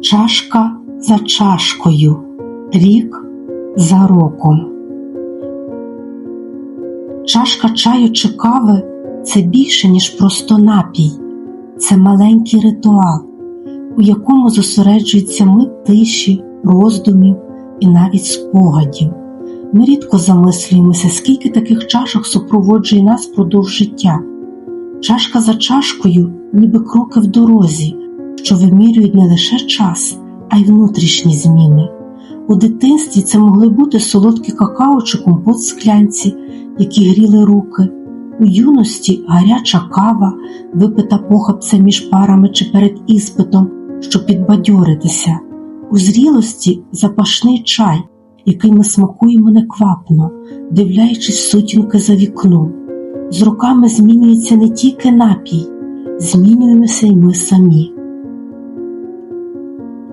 Чашка за чашкою, рік за роком. Чашка чаю чи кави це більше, ніж просто напій, це маленький ритуал, у якому зосереджується мить тиші, роздумів і навіть спогадів. Ми рідко замислюємося, скільки таких чашок супроводжує нас впродовж життя. Чашка за чашкою, ніби кроки в дорозі, що вимірюють не лише час, а й внутрішні зміни. У дитинстві це могли бути солодкі какао чи компот склянці, які гріли руки, у юності гаряча кава, випита похапцем між парами чи перед іспитом, щоб підбадьоритися, у зрілості запашний чай, який ми смакуємо неквапно, дивляючись сутінки за вікном. З роками змінюється не тільки напій, змінюємося й ми самі.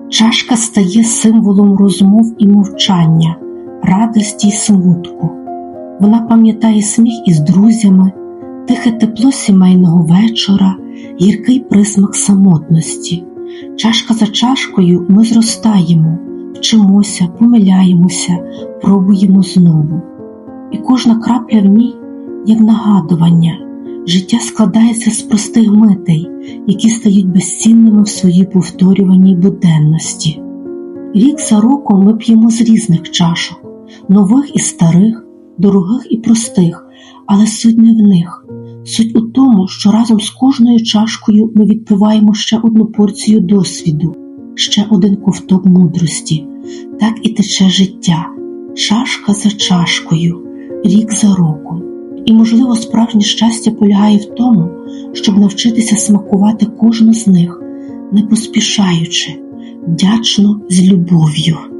Чашка стає символом розмов і мовчання, радості й смутку. Вона пам'ятає сміх із друзями, тихе тепло сімейного вечора, гіркий присмак самотності. Чашка за чашкою ми зростаємо, вчимося, помиляємося, пробуємо знову. І кожна крапля в ній як нагадування. Життя складається з простих митей, які стають безцінними в своїй повторюваній буденності. Рік за роком ми п'ємо з різних чашок, нових і старих, дорогих і простих, але суть не в них. Суть у тому, що разом з кожною чашкою ми відпиваємо ще одну порцію досвіду, ще один ковток мудрості. Так і тече життя, чашка за чашкою, рік за роком. І, можливо, справжнє щастя полягає в тому, щоб навчитися смакувати кожну з них, не поспішаючи, вдячно з любов'ю.